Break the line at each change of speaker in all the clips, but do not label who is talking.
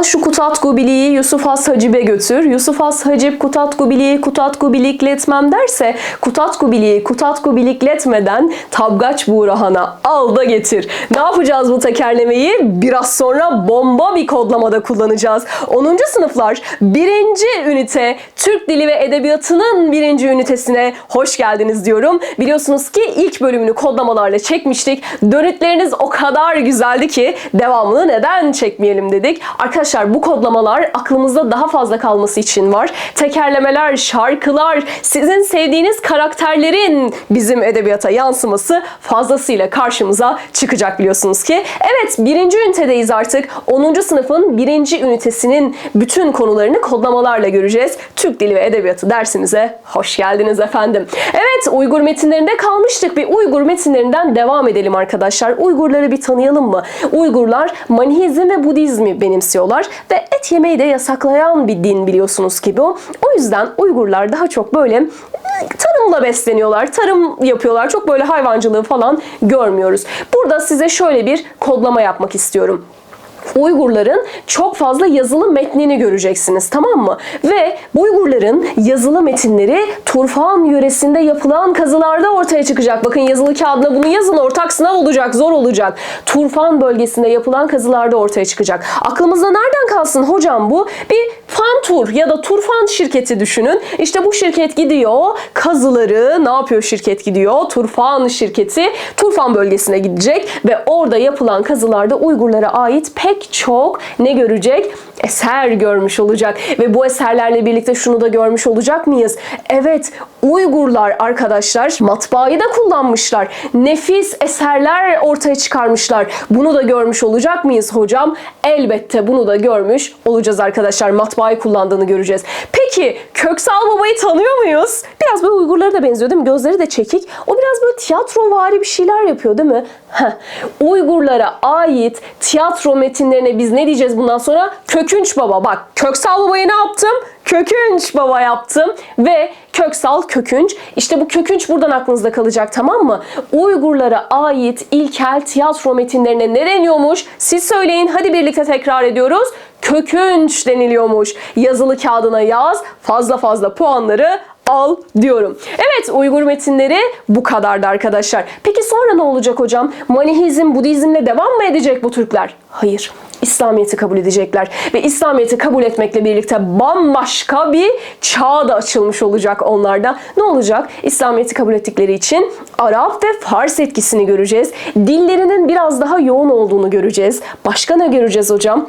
Al şu kutat gubiliği Yusuf Has Hacib'e götür. Yusuf Has Hacip kutat gubiliği kutat gubilikletmem derse kutat gubiliği kutat gubilikletmeden tabgaç buğrahana al da getir. Ne yapacağız bu tekerlemeyi? Biraz sonra bomba bir kodlamada kullanacağız. 10. sınıflar 1. ünite Türk Dili ve Edebiyatı'nın 1. ünitesine hoş geldiniz diyorum. Biliyorsunuz ki ilk bölümünü kodlamalarla çekmiştik. Dönütleriniz o kadar güzeldi ki devamını neden çekmeyelim dedik. Arkadaşlar bu kodlamalar aklımızda daha fazla kalması için var. Tekerlemeler, şarkılar, sizin sevdiğiniz karakterlerin bizim edebiyata yansıması fazlasıyla karşımıza çıkacak biliyorsunuz ki. Evet birinci ünitedeyiz artık. 10. sınıfın birinci ünitesinin bütün konularını kodlamalarla göreceğiz. Türk Dili ve Edebiyatı dersimize hoş geldiniz efendim. Evet Uygur metinlerinde kalmıştık. Bir Uygur metinlerinden devam edelim arkadaşlar. Uygurları bir tanıyalım mı? Uygurlar Manihizm ve Budizmi benimsiyorlar ve et yemeyi de yasaklayan bir din biliyorsunuz ki bu. O yüzden Uygurlar daha çok böyle e, tarımla besleniyorlar, tarım yapıyorlar. Çok böyle hayvancılığı falan görmüyoruz. Burada size şöyle bir kodlama yapmak istiyorum. Uygurların çok fazla yazılı metnini göreceksiniz tamam mı? Ve Uygurların yazılı metinleri Turfan yöresinde yapılan kazılarda ortaya çıkacak. Bakın yazılı kağıdına bunu yazın ortak sınav olacak zor olacak. Turfan bölgesinde yapılan kazılarda ortaya çıkacak. Aklımızda nereden kalsın hocam bu? Bir fan tur ya da Turfan şirketi düşünün. İşte bu şirket gidiyor kazıları ne yapıyor şirket gidiyor? Turfan şirketi Turfan bölgesine gidecek ve orada yapılan kazılarda Uygurlara ait pek çok ne görecek? Eser görmüş olacak ve bu eserlerle birlikte şunu da görmüş olacak mıyız? Evet, Uygurlar arkadaşlar matbaayı da kullanmışlar. Nefis eserler ortaya çıkarmışlar. Bunu da görmüş olacak mıyız hocam? Elbette bunu da görmüş olacağız arkadaşlar. Matbaayı kullandığını göreceğiz. Peki Köksal Baba'yı tanıyor muyuz? Biraz böyle Uygurlara da benziyor değil mi? Gözleri de çekik. O biraz böyle tiyatrovari bir şeyler yapıyor değil mi? Heh. Uygurlara ait tiyatro metinlerine biz ne diyeceğiz bundan sonra? Kökünç Baba. Bak Köksal Baba'yı ne yaptım? Kökünç Baba yaptım ve Köksal Kökünç. İşte bu Kökünç buradan aklınızda kalacak tamam mı? Uygurlara ait ilkel tiyatro metinlerine ne deniyormuş? Siz söyleyin hadi birlikte tekrar ediyoruz. Kökünç deniliyormuş. Yazılı kağıdına yaz. Fazla fazla puanları al diyorum. Evet Uygur metinleri bu kadardı arkadaşlar. Peki sonra ne olacak hocam? Manihizm, Budizmle devam mı edecek bu Türkler? Hayır. İslamiyet'i kabul edecekler ve İslamiyet'i kabul etmekle birlikte bambaşka bir çağ da açılmış olacak onlarda. Ne olacak? İslamiyet'i kabul ettikleri için Arap ve Fars etkisini göreceğiz. Dillerinin biraz daha yoğun olduğunu göreceğiz. Başka ne göreceğiz hocam?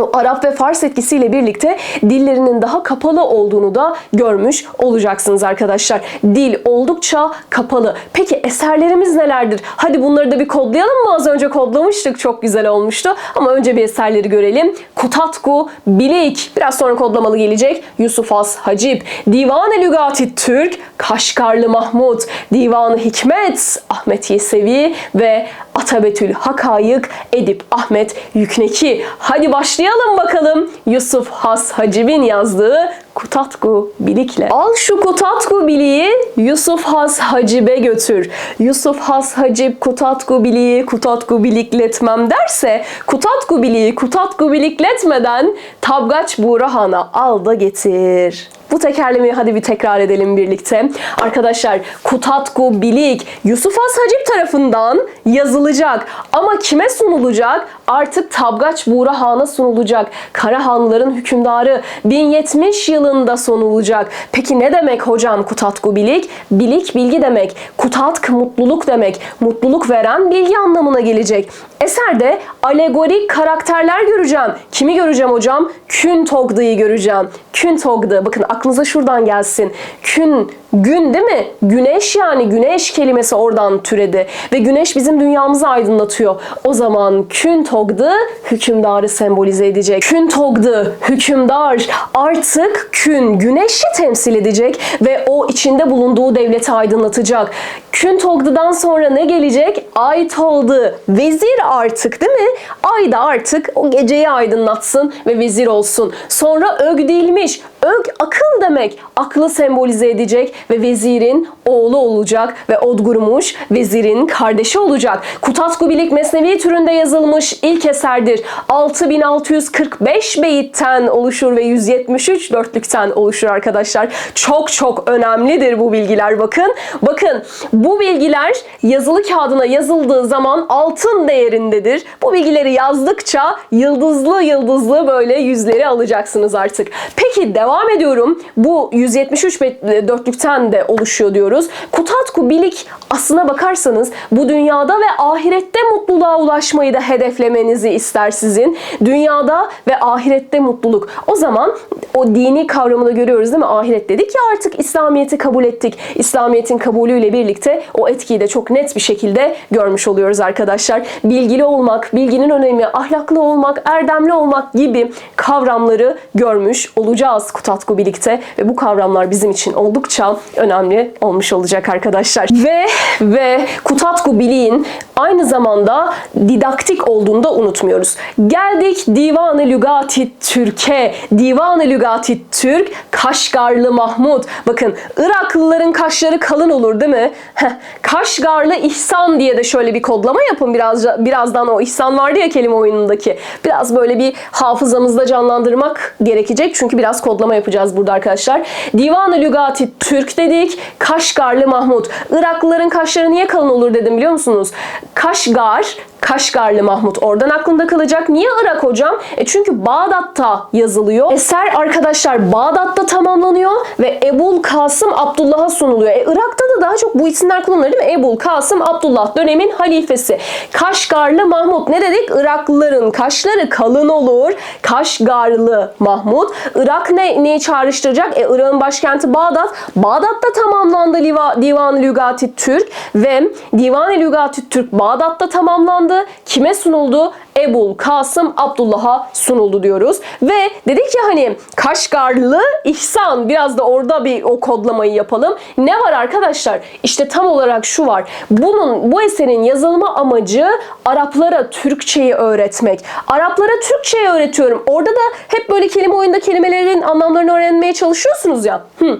O Arap ve Fars etkisiyle birlikte dillerinin daha kapalı olduğunu da görmüş olacaksınız arkadaşlar. Dil oldukça kapalı. Peki eserlerimiz nelerdir? Hadi bunları da bir kodlayalım mı? Az önce kodlamıştık. Çok güzel olmuştu. Ama önce bir eserleri görelim. Kutatku, Bilik. Biraz sonra kodlamalı gelecek. Yusuf Has Hacip. Divan-ı Lügati Türk, Kaşgarlı Mahmut. Divan-ı Hikmet, Ahmet Yesevi ve Atabetül Hakayık Edip Ahmet Yükneki. Hadi başlayalım bakalım Yusuf Has Hacib'in yazdığı Kutatku Bilik'le. Al şu Kutatku Biliği Yusuf Has Hacib'e götür. Yusuf Has Hacib Kutatku Biliği Kutatku Bilikletmem derse Kutatku Biliği Kutatku Bilikletmeden Tabgaç Buğrahan'a al da getir. Bu tekerlemeyi hadi bir tekrar edelim birlikte. Arkadaşlar Kutatku Bilik Yusuf Has Hacip tarafından yazılacak. Ama kime sunulacak? Artık Tabgaç Buğra Han'a sunulacak. Karahanlıların hükümdarı 1070 yılında sunulacak. Peki ne demek hocam Kutatku Bilik? Bilik bilgi demek. Kutatk mutluluk demek. Mutluluk veren bilgi anlamına gelecek. Eserde alegorik karakterler göreceğim. Kimi göreceğim hocam? Kün Togdı'yı göreceğim. Kün Togdı. Bakın aklınıza şuradan gelsin. Kün, gün değil mi? Güneş yani güneş kelimesi oradan türedi. Ve güneş bizim dünyamızı aydınlatıyor. O zaman Kün Togdı hükümdarı sembolize edecek. Kün Togdı hükümdar artık Kün güneşi temsil edecek ve o içinde bulunduğu devleti aydınlatacak. Kün Togdı'dan sonra ne gelecek? Ay Toldu. Vezir artık değil mi? Ay da artık o geceyi aydınlatsın ve vezir olsun. Sonra Ögdilmiş. Ög akıl demek. Aklı sembolize edecek ve vezirin oğlu olacak ve Odgurmuş vezirin kardeşi olacak. Kutatku Bilik Mesnevi türünde yazılmış ilk eserdir. 6645 beyitten oluşur ve 173 dörtlükten oluşur arkadaşlar. Çok çok önemlidir bu bilgiler bakın. Bakın bu bilgiler yazılı kağıdına yazıldığı zaman altın değerindedir. Bu bilgileri yazdıkça yıldızlı yıldızlı böyle yüzleri alacaksınız artık. Peki devam ediyorum. Bu 173 be- dörtlükten de oluşuyor diyoruz. Kutatku Bilik aslına bakarsanız bu dünyada ve ahirette mutluluğa ulaşmayı da hedeflemenizi ister sizin. Dünyada ve ahirette mutluluk. O zaman o dini kavramını görüyoruz değil mi? Ahiret dedik ya artık İslamiyet'i kabul ettik. İslamiyet'in kabulüyle birlikte o etkiyi de çok net bir şekilde görmüş oluyoruz arkadaşlar. Bilgili olmak, bilginin önemi, ahlaklı olmak, erdemli olmak gibi kavramları görmüş olacağız Kutatku birlikte ve bu kavramlar bizim için oldukça önemli olmuş olacak arkadaşlar. Ve ve Kutatku biliğin aynı zamanda didaktik olduğunu da unutmuyoruz. Geldik Divan-ı Lügati Türk'e. Divan-ı Lügati Türk Kaşgarlı Mahmud. Bakın Iraklıların kaşları kalın olur değil mi? Heh, Kaşgarlı İhsan diye de şöyle bir kodlama yapın biraz birazdan o İhsan vardı ya kelime oyunundaki. Biraz böyle bir hafızamızda canlandırmak gerekecek. Çünkü biraz kodlama yapacağız burada arkadaşlar. Divan-ı Lügati Türk dedik. Kaşgarlı Mahmud. Iraklıların kaşları niye kalın olur dedim biliyor musunuz? Kaşgar Kaşgarlı Mahmut oradan aklımda kalacak. Niye Irak hocam? E çünkü Bağdat'ta yazılıyor. Eser arkadaşlar Bağdat'ta tamamlanıyor ve Ebul Kasım Abdullah'a sunuluyor. E Irak'ta da daha çok bu isimler kullanılır değil mi? Ebul Kasım Abdullah dönemin halifesi. Kaşgarlı Mahmut ne dedik? Iraklıların kaşları kalın olur. Kaşgarlı Mahmut. Irak ne, neyi çağrıştıracak? E Irak'ın başkenti Bağdat. Bağdat'ta tamamlandı Divan-ı Lügati Türk ve Divan-ı Lügati Türk Bağdat'ta tamamlandı. Kime sunuldu? Ebul Kasım Abdullah'a sunuldu diyoruz. Ve dedik ya hani Kaşgarlı İhsan biraz da orada bir o kodlamayı yapalım. Ne var arkadaşlar? İşte tam olarak şu var. Bunun bu eserin yazılma amacı Araplara Türkçeyi öğretmek. Araplara Türkçeyi öğretiyorum. Orada da hep böyle kelime oyunda kelimelerin anlamlarını öğrenmeye çalışıyorsunuz ya. Hı.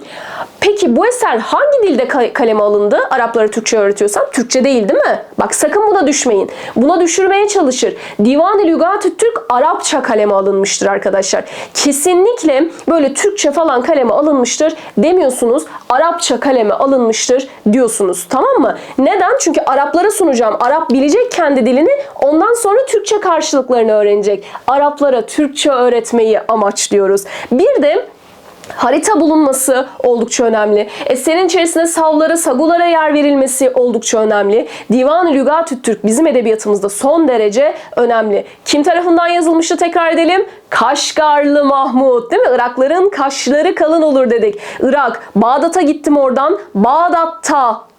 Peki bu eser hangi dilde ka- kaleme alındı? Araplara Türkçe öğretiyorsam Türkçe değil değil mi? Bak sakın buna düşmeyin. Buna düşürmeye çalışır. Divan-ı Lügat-ı Türk Arapça kaleme alınmıştır arkadaşlar. Kesinlikle böyle Türkçe falan kaleme alınmıştır demiyorsunuz. Arapça kaleme alınmıştır diyorsunuz. Tamam mı? Neden? Çünkü Araplara sunacağım. Arap bilecek kendi dilini. Ondan sonra Türkçe karşılıklarını öğrenecek. Araplara Türkçe öğretmeyi amaçlıyoruz. Bir de Harita bulunması oldukça önemli. Eserin içerisinde savlara, sagulara yer verilmesi oldukça önemli. Divan-ı Lügat-ı Türk bizim edebiyatımızda son derece önemli. Kim tarafından yazılmıştı tekrar edelim? Kaşgarlı Mahmut değil mi? Irakların kaşları kalın olur dedik. Irak, Bağdat'a gittim oradan. Bağdat'ta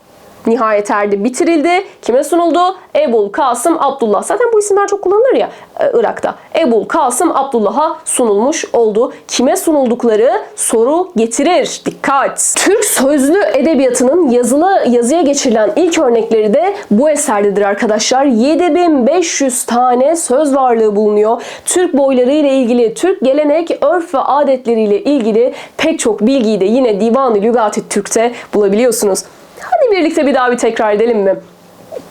nihayet erdi, bitirildi. Kime sunuldu? Ebul Kasım Abdullah. Zaten bu isimler çok kullanılır ya e, Irak'ta. Ebul Kasım Abdullah'a sunulmuş oldu. Kime sunuldukları soru getirir. Dikkat! Türk sözlü edebiyatının yazılı yazıya geçirilen ilk örnekleri de bu eserdedir arkadaşlar. 7500 tane söz varlığı bulunuyor. Türk boyları ile ilgili, Türk gelenek, örf ve adetleriyle ilgili pek çok bilgiyi de yine Divan-ı Lügat-ı Türk'te bulabiliyorsunuz. Hadi birlikte bir daha bir tekrar edelim mi?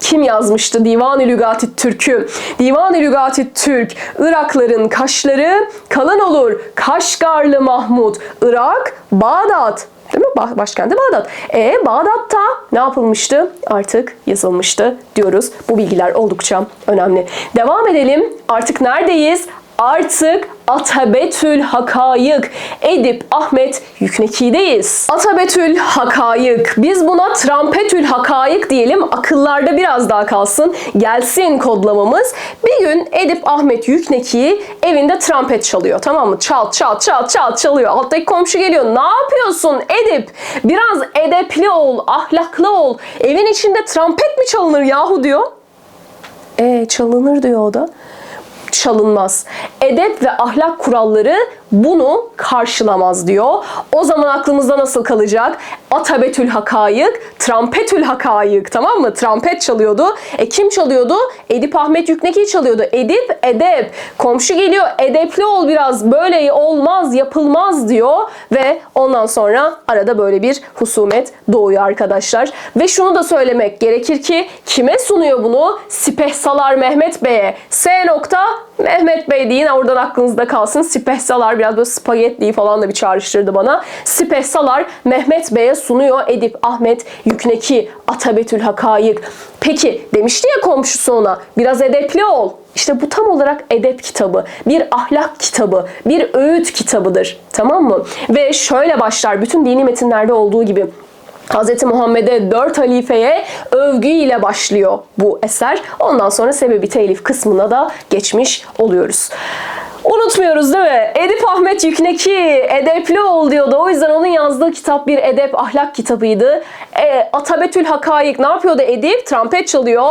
Kim yazmıştı Divan-ı Lügat-ı Türk'ü? Divan-ı Lügat-ı Türk, Irakların kaşları kalın olur. Kaşgarlı Mahmud, Irak, Bağdat. Değil mi? Ba- Başkenti Bağdat. E Bağdat'ta ne yapılmıştı? Artık yazılmıştı diyoruz. Bu bilgiler oldukça önemli. Devam edelim. Artık neredeyiz? Artık Atabetül Hakayık Edip Ahmet Yükneki'deyiz. Atabetül Hakayık. Biz buna Trampetül Hakayık diyelim. Akıllarda biraz daha kalsın. Gelsin kodlamamız. Bir gün Edip Ahmet Yükneki evinde trampet çalıyor. Tamam mı? Çal çal çal çal çalıyor. Alttaki komşu geliyor. Ne yapıyorsun Edip? Biraz edepli ol, ahlaklı ol. Evin içinde trampet mi çalınır yahu diyor. E çalınır diyor o da. Çalınmaz. Edep ve ahlak kuralları bunu karşılamaz diyor. O zaman aklımızda nasıl kalacak? Atabetül hakayık, trampetül hakayık tamam mı? Trampet çalıyordu. E kim çalıyordu? Edip Ahmet Yükneki çalıyordu. Edip, edep. Komşu geliyor edepli ol biraz böyle olmaz yapılmaz diyor ve ondan sonra arada böyle bir husumet doğuyor arkadaşlar. Ve şunu da söylemek gerekir ki kime sunuyor bunu? Sipehsalar Mehmet Bey'e. S nokta Mehmet Bey deyin oradan aklınızda kalsın. Sipehsalar biraz böyle spagettiyi falan da bir çağrıştırdı bana. Sipehsalar Mehmet Bey'e sunuyor Edip Ahmet Yükneki Atabetül Hakayık. Peki demişti ya komşusu ona biraz edepli ol. İşte bu tam olarak edep kitabı, bir ahlak kitabı, bir öğüt kitabıdır. Tamam mı? Ve şöyle başlar bütün dini metinlerde olduğu gibi. Hz. Muhammed'e dört halifeye övgü ile başlıyor bu eser. Ondan sonra sebebi telif kısmına da geçmiş oluyoruz. Unutmuyoruz değil mi? Edip Ahmet Yükneki edepli ol diyordu. O yüzden onun yazdığı kitap bir edep ahlak kitabıydı. E, Atabetül Hakayık ne yapıyordu Edip? Trampet çalıyor.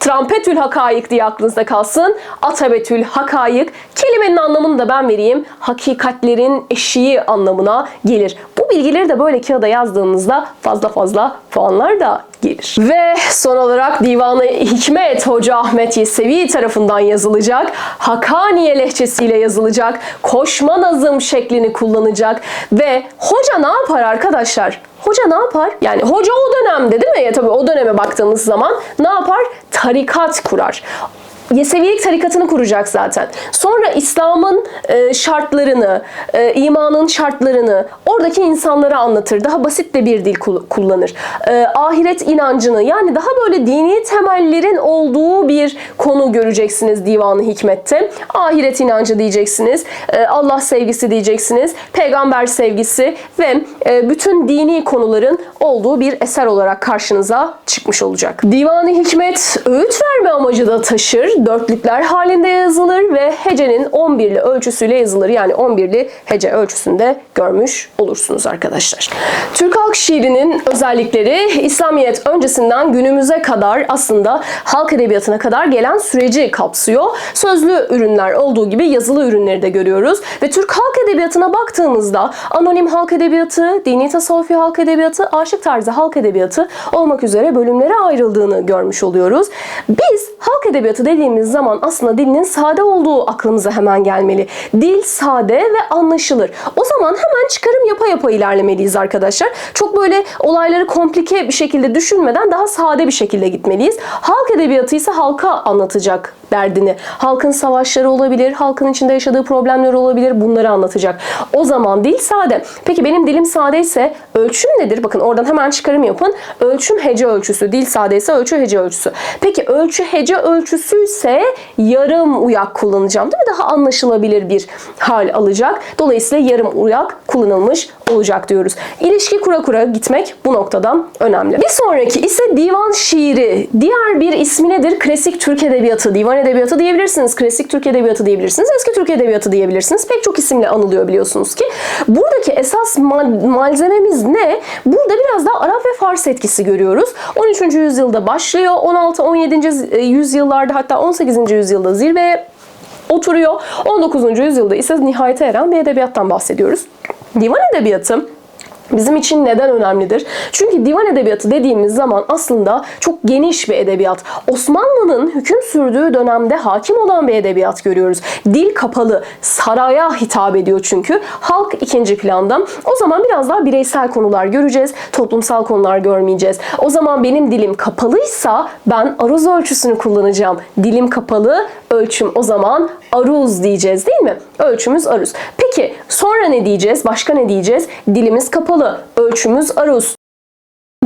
Trampetül Hakayık diye aklınızda kalsın. Atabetül Hakayık kelimenin anlamını da ben vereyim. Hakikatlerin eşiği anlamına gelir. Bu bilgileri de böyle kağıda yazdığınızda fazla fazla puanlar da gelir. Ve son olarak Divanı Hikmet Hoca Ahmet Yesevi tarafından yazılacak. Hakaniye lehçesiyle yazılacak. Koşma nazım şeklini kullanacak. Ve hoca ne yapar arkadaşlar? Hoca ne yapar? Yani hoca o dönemde değil mi? Ya tabii o döneme baktığımız zaman ne yapar? Tarikat kurar. Yesevilik tarikatını kuracak zaten. Sonra İslam'ın e, şartlarını, e, imanın şartlarını oradaki insanlara anlatır. Daha basit de bir dil kul- kullanır. E, ahiret inancını yani daha böyle dini temellerin olduğu bir konu göreceksiniz Divanı Hikmet'te. Ahiret inancı diyeceksiniz, e, Allah sevgisi diyeceksiniz, peygamber sevgisi ve e, bütün dini konuların olduğu bir eser olarak karşınıza çıkmış olacak. Divanı Hikmet öğüt verme amacı da taşır dörtlükler halinde yazılır ve hecenin 11'li ölçüsüyle yazılır. Yani 11'li hece ölçüsünde görmüş olursunuz arkadaşlar. Türk halk şiirinin özellikleri İslamiyet öncesinden günümüze kadar aslında halk edebiyatına kadar gelen süreci kapsıyor. Sözlü ürünler olduğu gibi yazılı ürünleri de görüyoruz. Ve Türk halk edebiyatına baktığımızda anonim halk edebiyatı, dini tasavvufi halk edebiyatı, aşık tarzı halk edebiyatı olmak üzere bölümlere ayrıldığını görmüş oluyoruz. Biz halk edebiyatı dediğimiz zaman aslında dilinin sade olduğu aklımıza hemen gelmeli. Dil sade ve anlaşılır. O zaman hemen çıkarım yapa yapa ilerlemeliyiz arkadaşlar. Çok böyle olayları komplike bir şekilde düşünmeden daha sade bir şekilde gitmeliyiz. Halk edebiyatı ise halka anlatacak derdini. Halkın savaşları olabilir, halkın içinde yaşadığı problemler olabilir. Bunları anlatacak. O zaman dil sade. Peki benim dilim sade ise ölçüm nedir? Bakın oradan hemen çıkarım yapın. Ölçüm hece ölçüsü. Dil sade ise ölçü hece ölçüsü. Peki ölçü hece ölçüsü ise yarım uyak kullanacağım değil mi? Daha anlaşılabilir bir hal alacak. Dolayısıyla yarım uyak kullanılmış olacak diyoruz. İlişki kura kura gitmek bu noktadan önemli. Bir sonraki ise divan şiiri. Diğer bir ismi nedir? Klasik Türk edebiyatı, divan edebiyatı diyebilirsiniz. Klasik Türk edebiyatı diyebilirsiniz. Eski Türk edebiyatı diyebilirsiniz. Pek çok isimle anılıyor biliyorsunuz ki. Buradaki esas mal- malzememiz ne? Burada biraz daha Arap ve Fars etkisi görüyoruz. 13. yüzyılda başlıyor. 16-17. yüzyıllarda hatta 18. yüzyılda zirveye oturuyor. 19. yüzyılda ise nihayete eren bir edebiyattan bahsediyoruz. Divan edebiyatı Bizim için neden önemlidir? Çünkü divan edebiyatı dediğimiz zaman aslında çok geniş bir edebiyat. Osmanlı'nın hüküm sürdüğü dönemde hakim olan bir edebiyat görüyoruz. Dil kapalı, saraya hitap ediyor çünkü. Halk ikinci planda. O zaman biraz daha bireysel konular göreceğiz. Toplumsal konular görmeyeceğiz. O zaman benim dilim kapalıysa ben aruz ölçüsünü kullanacağım. Dilim kapalı, ölçüm o zaman aruz diyeceğiz değil mi? Ölçümüz aruz. Peki sonra ne diyeceğiz? Başka ne diyeceğiz? Dilimiz kapalı, ölçümüz aruz.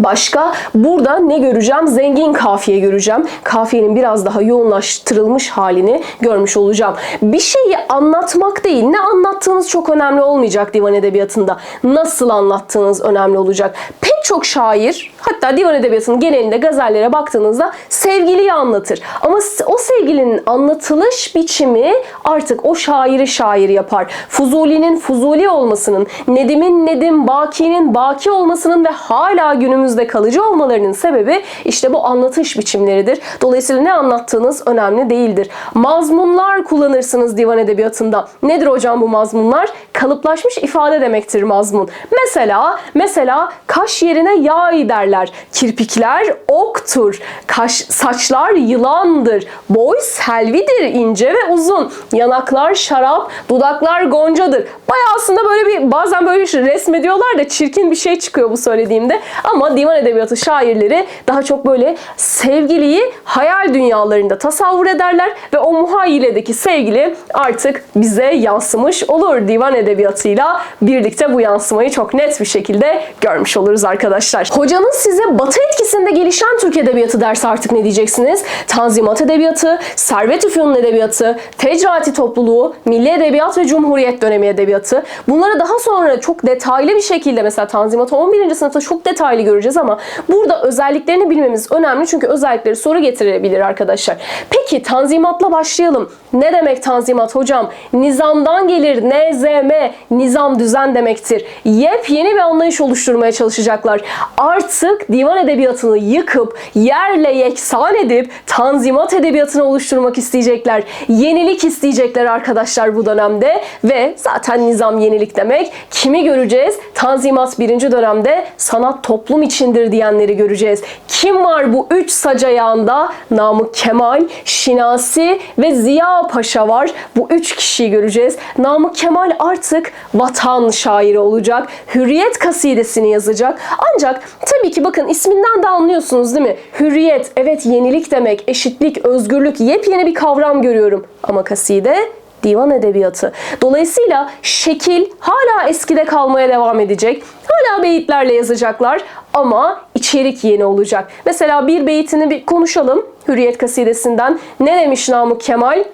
Başka burada ne göreceğim? Zengin kafiye göreceğim. Kafiyenin biraz daha yoğunlaştırılmış halini görmüş olacağım. Bir şeyi anlatmak değil, ne anlattığınız çok önemli olmayacak divan edebiyatında. Nasıl anlattığınız önemli olacak. Pek çok şair hatta divan edebiyatının genelinde gazellere baktığınızda sevgiliyi anlatır. Ama o sevgilinin anlatılış biçimi artık o şairi şair yapar. Fuzuli'nin Fuzuli olmasının, Nedim'in Nedim, Baki'nin Baki olmasının ve hala günümüzde kalıcı olmalarının sebebi işte bu anlatış biçimleridir. Dolayısıyla ne anlattığınız önemli değildir. Mazmunlar kullanırsınız divan edebiyatında. Nedir hocam bu mazmunlar? Kalıplaşmış ifade demektir mazmun. Mesela mesela kaş yerine yay derler. Kirpikler oktur. Kaş, saçlar yılandır. Boy selvidir ince ve uzun. Yanaklar şarap, dudaklar goncadır. Bayağı aslında böyle bir bazen böyle bir resmediyorlar da çirkin bir şey çıkıyor bu söylediğimde. Ama divan edebiyatı şairleri daha çok böyle sevgiliyi hayal dünyalarında tasavvur ederler ve o muhayyiledeki sevgili artık bize yansımış olur. Divan edebiyatıyla birlikte bu yansımayı çok net bir şekilde görmüş oluruz arkadaşlar. Hocanın size batı etkisinde gelişen Türk edebiyatı dersi artık ne diyeceksiniz? Tanzimat edebiyatı, Servet Üfünun edebiyatı, Tecrati topluluğu, Milli Edebiyat ve Cumhuriyet dönemi edebiyatı. Bunları daha sonra çok detaylı bir şekilde mesela Tanzimat'ı 11. sınıfta çok detaylı göreceğiz ama burada özelliklerini bilmemiz önemli çünkü özellikleri soru getirebilir arkadaşlar. Peki Tanzimat'la başlayalım. Ne demek Tanzimat hocam? Nizamdan gelir. NZM. Nizam düzen demektir. Yepyeni bir anlayış oluşturmaya çalışacaklar. Artık divan edebiyatını yıkıp yerle yeksan edip Tanzimat edebiyatını oluşturmak isteyecekler. Yenilik isteyecekler arkadaşlar bu dönemde ve zaten nizam yenilik demek. Kimi göreceğiz? Tanzimat birinci dönemde sanat toplum içindir diyenleri göreceğiz. Kim var bu üç sac ayağında? Namık Kemal, Şinasi ve Ziya Paşa var. Bu üç kişiyi göreceğiz. Namık Kemal artık vatan şairi olacak. Hürriyet kasidesini yazacak. Ancak tabii ki bakın isminden de anlıyorsunuz değil mi? Hürriyet, evet yenilik demek, eşitlik, özgürlük, yepyeni bir kavram görüyorum. Ama kaside divan edebiyatı. Dolayısıyla şekil hala eskide kalmaya devam edecek. Hala beyitlerle yazacaklar ama içerik yeni olacak. Mesela bir beytini bir konuşalım Hürriyet kasidesinden. Ne demiş Namık Kemal?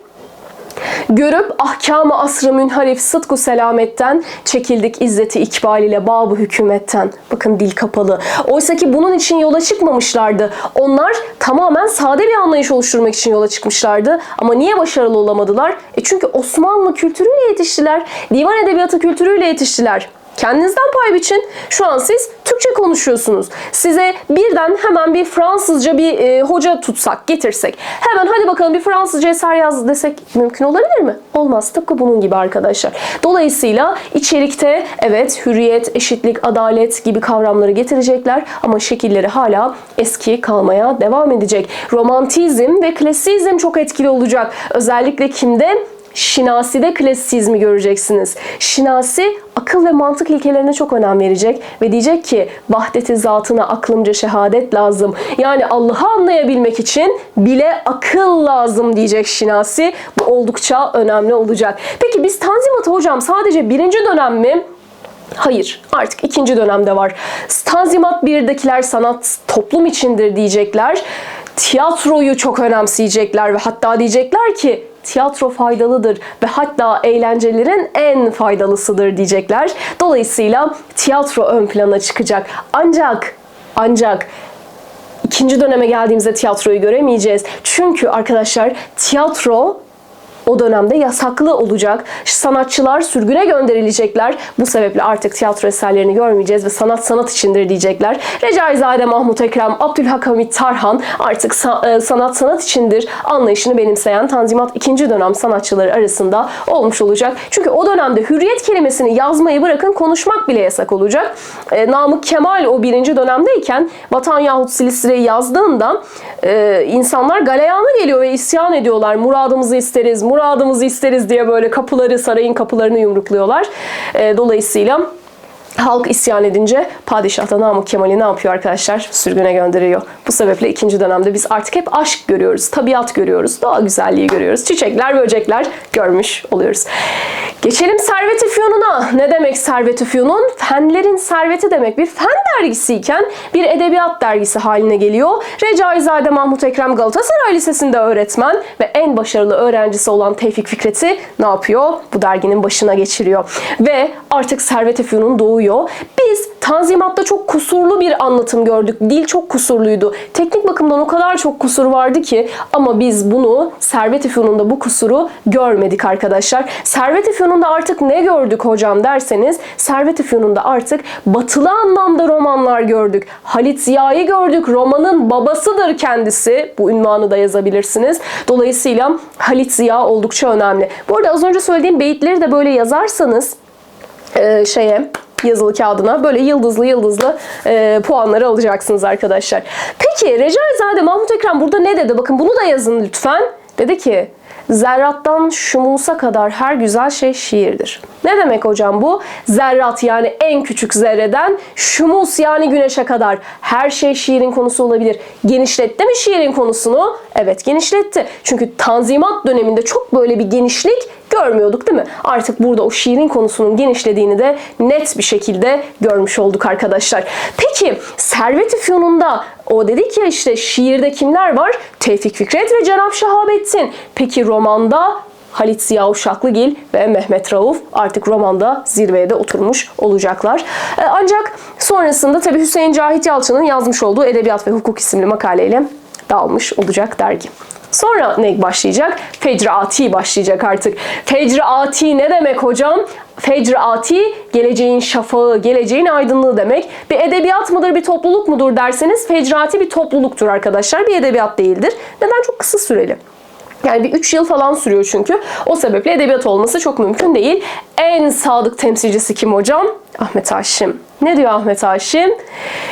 Görüp ahkamı asrı münharif sıdku selametten çekildik izzeti ikbal ile babı hükümetten. Bakın dil kapalı. Oysa ki bunun için yola çıkmamışlardı. Onlar tamamen sade bir anlayış oluşturmak için yola çıkmışlardı. Ama niye başarılı olamadılar? E çünkü Osmanlı kültürüyle yetiştiler. Divan edebiyatı kültürüyle yetiştiler. Kendinizden pay biçin. Şu an siz Türkçe konuşuyorsunuz. Size birden hemen bir Fransızca bir e, hoca tutsak, getirsek. Hemen hadi bakalım bir Fransızca eser yaz desek mümkün olabilir mi? Olmaz. Tıpkı bunun gibi arkadaşlar. Dolayısıyla içerikte evet hürriyet, eşitlik, adalet gibi kavramları getirecekler ama şekilleri hala eski kalmaya devam edecek. Romantizm ve klasizm çok etkili olacak. Özellikle kimde? Şinasi'de klasizmi göreceksiniz. Şinasi akıl ve mantık ilkelerine çok önem verecek ve diyecek ki vahdeti zatına aklımca şehadet lazım. Yani Allah'ı anlayabilmek için bile akıl lazım diyecek Şinasi. Bu oldukça önemli olacak. Peki biz Tanzimat'ı hocam sadece birinci dönem mi Hayır, artık ikinci dönemde var. Tanzimat 1'dekiler sanat toplum içindir diyecekler. Tiyatroyu çok önemseyecekler ve hatta diyecekler ki tiyatro faydalıdır ve hatta eğlencelerin en faydalısıdır diyecekler. Dolayısıyla tiyatro ön plana çıkacak. Ancak ancak ikinci döneme geldiğimizde tiyatroyu göremeyeceğiz. Çünkü arkadaşlar tiyatro o dönemde yasaklı olacak. Sanatçılar sürgüne gönderilecekler. Bu sebeple artık tiyatro eserlerini görmeyeceğiz ve sanat sanat içindir diyecekler. Recaizade Mahmut Ekrem, Abdülhakamit Tarhan artık e, sanat sanat içindir anlayışını benimseyen Tanzimat ikinci dönem sanatçıları arasında olmuş olacak. Çünkü o dönemde hürriyet kelimesini yazmayı bırakın konuşmak bile yasak olacak. E, Namık Kemal o birinci dönemdeyken Vatan yahut Silistre'yi yazdığında e, insanlar galeyana geliyor ve isyan ediyorlar. Muradımızı isteriz, muradımızı isteriz diye böyle kapıları, sarayın kapılarını yumrukluyorlar. E, dolayısıyla Halk isyan edince padişah da Namık Kemal'i ne yapıyor arkadaşlar? Sürgüne gönderiyor. Bu sebeple ikinci dönemde biz artık hep aşk görüyoruz, tabiat görüyoruz, doğa güzelliği görüyoruz, çiçekler, böcekler görmüş oluyoruz. Geçelim Servet-i Fünun'a. Ne demek Servet-i Fünun? Fenlerin serveti demek. Bir fen dergisiyken bir edebiyat dergisi haline geliyor. Recaizade Mahmut Ekrem Galatasaray Lisesi'nde öğretmen ve en başarılı öğrencisi olan Tevfik Fikret'i ne yapıyor? Bu derginin başına geçiriyor. Ve artık Servet-i Fünun doğuyor. Biz Biz Tanzimat'ta çok kusurlu bir anlatım gördük. Dil çok kusurluydu. Teknik bakımdan o kadar çok kusur vardı ki ama biz bunu Servet-i Fünun'da bu kusuru görmedik arkadaşlar. Servet-i Fünun'da artık ne gördük hocam derseniz Servet-i Fünun'da artık batılı anlamda romanlar gördük. Halit Ziya'yı gördük. Romanın babasıdır kendisi. Bu ünvanı da yazabilirsiniz. Dolayısıyla Halit Ziya oldukça önemli. Bu arada az önce söylediğim beyitleri de böyle yazarsanız şeye yazılı kağıdına böyle yıldızlı yıldızlı e, puanları alacaksınız arkadaşlar. Peki Recaizade Mahmut Ekrem burada ne dedi? Bakın bunu da yazın lütfen. Dedi ki Zerrattan şumusa kadar her güzel şey şiirdir. Ne demek hocam bu? Zerrat yani en küçük zerreden şumus yani güneşe kadar her şey şiirin konusu olabilir. Genişletti mi şiirin konusunu? Evet genişletti. Çünkü Tanzimat döneminde çok böyle bir genişlik görmüyorduk değil mi? Artık burada o şiirin konusunun genişlediğini de net bir şekilde görmüş olduk arkadaşlar. Peki Servet-i o dedik ya işte şiirde kimler var? Tevfik Fikret ve Cenab Şahabettin. Peki romanda Halit Ziya Uşaklıgil ve Mehmet Rauf artık romanda zirveye de oturmuş olacaklar. Ee, Ancak sonrasında tabii Hüseyin Cahit Yalçın'ın yazmış olduğu Edebiyat ve Hukuk isimli makaleyle dağılmış olacak dergi. Sonra ne başlayacak? Fecraati başlayacak artık. Fecraati ne demek hocam? Fecraati geleceğin şafağı, geleceğin aydınlığı demek. Bir edebiyat mıdır, bir topluluk mudur derseniz fecraati bir topluluktur arkadaşlar. Bir edebiyat değildir. Neden? Çok kısa süreli. Yani bir 3 yıl falan sürüyor çünkü. O sebeple edebiyat olması çok mümkün değil. En sadık temsilcisi kim hocam? Ahmet Haşim. Ne diyor Ahmet Haşim?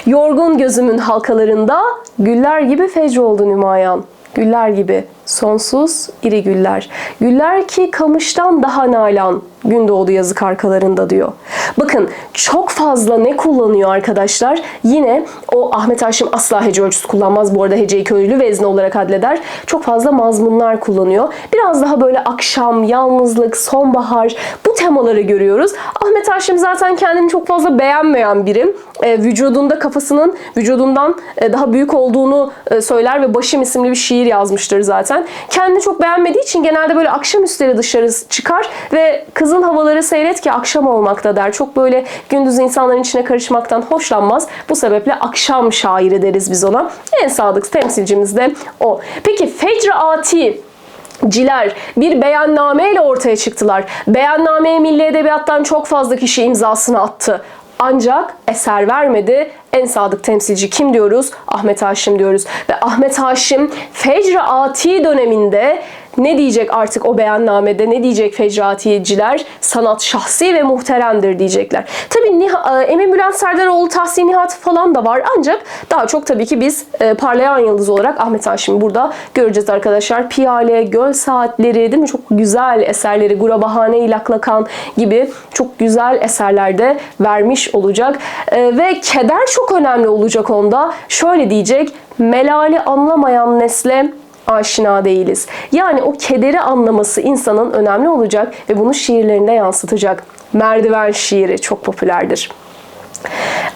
Yorgun gözümün halkalarında güller gibi fecr oldu nümayan. Güller gibi sonsuz iri güller. Güller ki kamıştan daha nalan. Gün doğdu yazık arkalarında diyor. Bakın çok fazla ne kullanıyor arkadaşlar? Yine o Ahmet Haşim asla hece ölçüsü kullanmaz. Bu arada heceyi köylü vezne olarak adleder. Çok fazla mazmunlar kullanıyor. Biraz daha böyle akşam, yalnızlık, sonbahar bu temaları görüyoruz. Ahmet Haşim zaten kendini çok fazla beğenmeyen biri. E, vücudunda kafasının vücudundan e, daha büyük olduğunu e, söyler ve Başım isimli bir şiir yazmıştır zaten. Kendini çok beğenmediği için genelde böyle akşamüstleri dışarı çıkar ve kızıl havaları seyret ki akşam olmakta der. Çok böyle gündüz insanların içine karışmaktan hoşlanmaz. Bu sebeple akşam şairi deriz biz ona. En sadık temsilcimiz de o. Peki Fecraati ciler bir beyanname ile ortaya çıktılar. Beyannameye milli edebiyattan çok fazla kişi imzasını attı. Ancak eser vermedi. En sadık temsilci kim diyoruz? Ahmet Haşim diyoruz. Ve Ahmet Haşim Fecraati döneminde ne diyecek artık o beyannamede ne diyecek fecratiyeciler? Sanat şahsi ve muhteremdir diyecekler. Tabii Niha- e, Emin Bülent Serdaroğlu Tahsin Nihat falan da var ancak daha çok tabii ki biz e, parlayan yıldız olarak Ahmet Haşim'i burada göreceğiz arkadaşlar. Piyale, Göl Saatleri değil mi? Çok güzel eserleri Gurabahane İlaklakan gibi çok güzel eserler de vermiş olacak. E, ve keder çok önemli olacak onda. Şöyle diyecek. Melali anlamayan nesle aşina değiliz. Yani o kederi anlaması insanın önemli olacak ve bunu şiirlerinde yansıtacak. Merdiven şiiri çok popülerdir.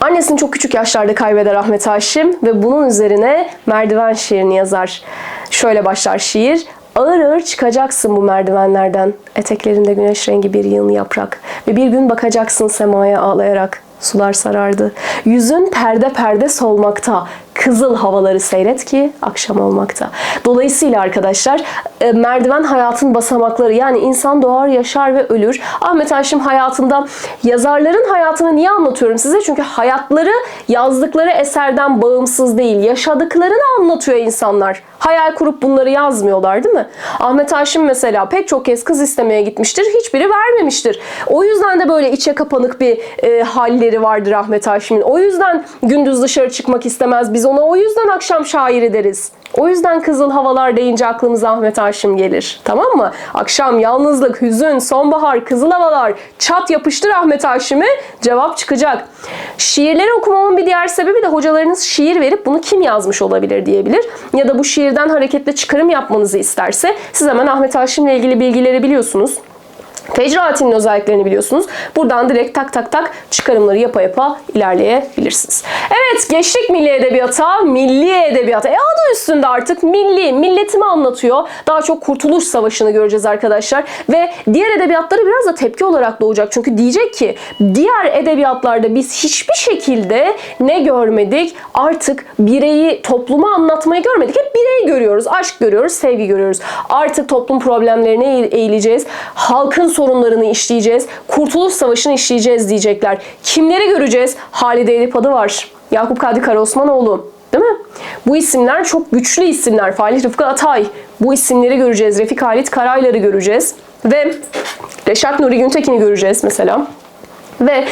Annesini çok küçük yaşlarda kaybeder Ahmet Haşim ve bunun üzerine merdiven şiirini yazar. Şöyle başlar şiir. Ağır ağır çıkacaksın bu merdivenlerden. Eteklerinde güneş rengi bir yığın yaprak. Ve bir gün bakacaksın semaya ağlayarak. Sular sarardı. Yüzün perde perde solmakta. Kızıl havaları seyret ki akşam olmakta. Dolayısıyla arkadaşlar e, merdiven hayatın basamakları yani insan doğar, yaşar ve ölür. Ahmet Haşim hayatında yazarların hayatını niye anlatıyorum size? Çünkü hayatları yazdıkları eserden bağımsız değil. Yaşadıklarını anlatıyor insanlar. Hayal kurup bunları yazmıyorlar değil mi? Ahmet Haşim mesela pek çok kez kız istemeye gitmiştir. Hiçbiri vermemiştir. O yüzden de böyle içe kapanık bir e, halleri vardır Ahmet Haşim'in. O yüzden gündüz dışarı çıkmak istemez. Biz ona o yüzden akşam şairi deriz. O yüzden kızıl havalar deyince aklımıza Ahmet Haşim gelir. Tamam mı? Akşam yalnızlık, hüzün, sonbahar, kızıl havalar çat yapıştır Ahmet Haşim'e cevap çıkacak. Şiirleri okumamın bir diğer sebebi de hocalarınız şiir verip bunu kim yazmış olabilir diyebilir. Ya da bu şiirden hareketle çıkarım yapmanızı isterse siz hemen Ahmet Haşim'le ilgili bilgileri biliyorsunuz Fecraatinin özelliklerini biliyorsunuz. Buradan direkt tak tak tak çıkarımları yapa yapa ilerleyebilirsiniz. Evet geçtik milli edebiyata. Milli edebiyata. E adı üstünde artık milli, milletimi anlatıyor. Daha çok Kurtuluş Savaşı'nı göreceğiz arkadaşlar. Ve diğer edebiyatları biraz da tepki olarak doğacak. Çünkü diyecek ki diğer edebiyatlarda biz hiçbir şekilde ne görmedik? Artık bireyi, toplumu anlatmayı görmedik. Hep bireyi görüyoruz. Aşk görüyoruz, sevgi görüyoruz. Artık toplum problemlerine eğileceğiz. Halkın sorunlarını işleyeceğiz. Kurtuluş Savaşı'nı işleyeceğiz diyecekler. Kimleri göreceğiz? Halide Edip adı var. Yakup Kadri Karaosmanoğlu. Değil mi? Bu isimler çok güçlü isimler. Falih Rıfkı Atay. Bu isimleri göreceğiz. Refik Halit Karaylar'ı göreceğiz. Ve Reşat Nuri Güntekin'i göreceğiz mesela. Ve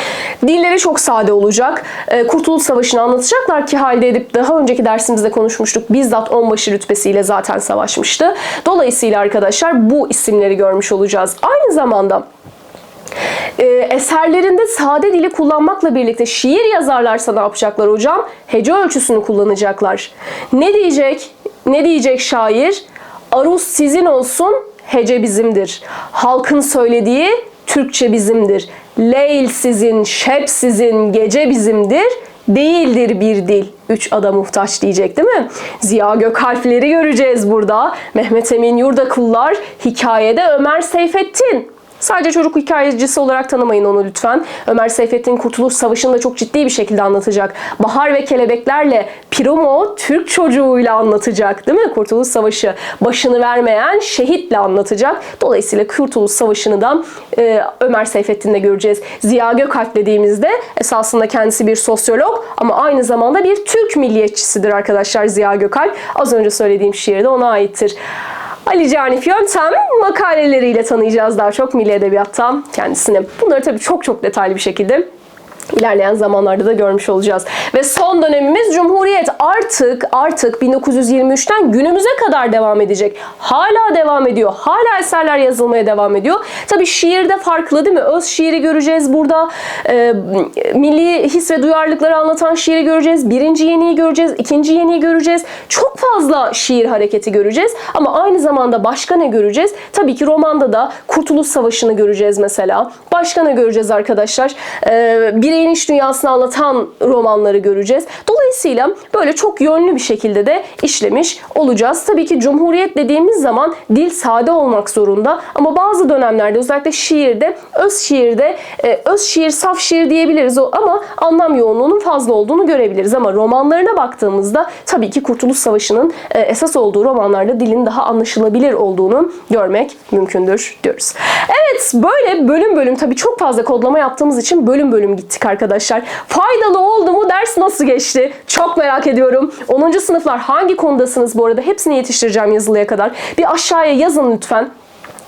dilleri çok sade olacak. Ee, Kurtuluş Savaşı'nı anlatacaklar ki Halide Edip daha önceki dersimizde konuşmuştuk. Bizzat onbaşı rütbesiyle zaten savaşmıştı. Dolayısıyla arkadaşlar bu isimleri görmüş olacağız. Aynı zamanda e, eserlerinde sade dili kullanmakla birlikte şiir yazarlarsa ne yapacaklar hocam? Hece ölçüsünü kullanacaklar. Ne diyecek? Ne diyecek şair? Aruz sizin olsun, hece bizimdir. Halkın söylediği Türkçe bizimdir. Leyl sizin, şep sizin, gece bizimdir. Değildir bir dil. Üç ada muhtaç diyecek değil mi? Ziya Gökalpleri göreceğiz burada. Mehmet Emin Yurdakullar, hikayede Ömer Seyfettin. Sadece çocuk hikayecisi olarak tanımayın onu lütfen. Ömer Seyfettin Kurtuluş Savaşı'nı da çok ciddi bir şekilde anlatacak. Bahar ve kelebeklerle Piromo Türk çocuğuyla anlatacak değil mi? Kurtuluş Savaşı başını vermeyen şehitle anlatacak. Dolayısıyla Kurtuluş Savaşı'nı da e, Ömer Seyfettin'de göreceğiz. Ziya Gökalp dediğimizde esasında kendisi bir sosyolog ama aynı zamanda bir Türk milliyetçisidir arkadaşlar Ziya Gökalp. Az önce söylediğim şiir de ona aittir. Ali Canif Yöntem makaleleriyle tanıyacağız daha çok Milli Edebiyat'tan kendisini. Bunları tabii çok çok detaylı bir şekilde ilerleyen zamanlarda da görmüş olacağız. Ve son dönemimiz Cumhuriyet artık artık 1923'ten günümüze kadar devam edecek. Hala devam ediyor. Hala eserler yazılmaya devam ediyor. Tabii şiirde farklı değil mi? Öz şiiri göreceğiz burada. Ee, milli his ve duyarlılıkları anlatan şiiri göreceğiz. Birinci yeniyi göreceğiz. ikinci yeniyi göreceğiz. Çok fazla şiir hareketi göreceğiz. Ama aynı zamanda başka ne göreceğiz? Tabii ki romanda da Kurtuluş Savaşı'nı göreceğiz mesela. Başka ne göreceğiz arkadaşlar? Ee, bireyin iç dünyasını anlatan romanları göreceğiz. Dolayısıyla böyle çok yönlü bir şekilde de işlemiş olacağız. Tabii ki Cumhuriyet dediğimiz zaman dil sade olmak zorunda ama bazı dönemlerde özellikle şiirde, öz şiirde, e, öz şiir, saf şiir diyebiliriz ama anlam yoğunluğunun fazla olduğunu görebiliriz. Ama romanlarına baktığımızda tabii ki Kurtuluş Savaşı'nın e, esas olduğu romanlarda dilin daha anlaşılabilir olduğunu görmek mümkündür diyoruz. Evet böyle bölüm bölüm tabii çok fazla kodlama yaptığımız için bölüm bölüm gittik arkadaşlar. Faydalı oldu mu? Ders nasıl geçti? Çok merak ediyorum. 10. sınıflar hangi konudasınız bu arada? Hepsini yetiştireceğim yazılıya kadar. Bir aşağıya yazın lütfen.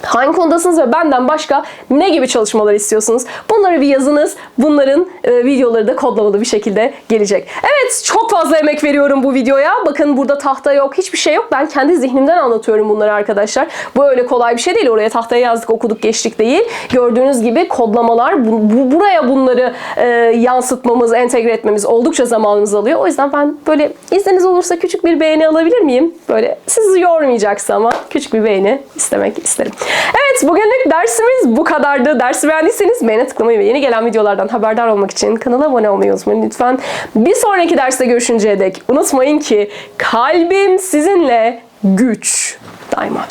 Hangi konudasınız ve benden başka ne gibi çalışmalar istiyorsunuz? Bunları bir yazınız. Bunların e, videoları da kodlamalı bir şekilde gelecek. Evet çok fazla emek veriyorum bu videoya. Bakın burada tahta yok, hiçbir şey yok. Ben kendi zihnimden anlatıyorum bunları arkadaşlar. Bu öyle kolay bir şey değil. Oraya tahtaya yazdık, okuduk, geçtik değil. Gördüğünüz gibi kodlamalar, bu, bu- buraya bunları e, yansıtmamız, entegre etmemiz oldukça zamanımız alıyor. O yüzden ben böyle izniniz olursa küçük bir beğeni alabilir miyim? Böyle sizi yormayacaksa ama küçük bir beğeni istemek isterim. Evet bugünlük dersimiz bu kadardı. Dersi beğendiyseniz beğene tıklamayı ve yeni gelen videolardan haberdar olmak için kanala abone olmayı unutmayın lütfen. Bir sonraki derste görüşünceye dek unutmayın ki kalbim sizinle güç daima.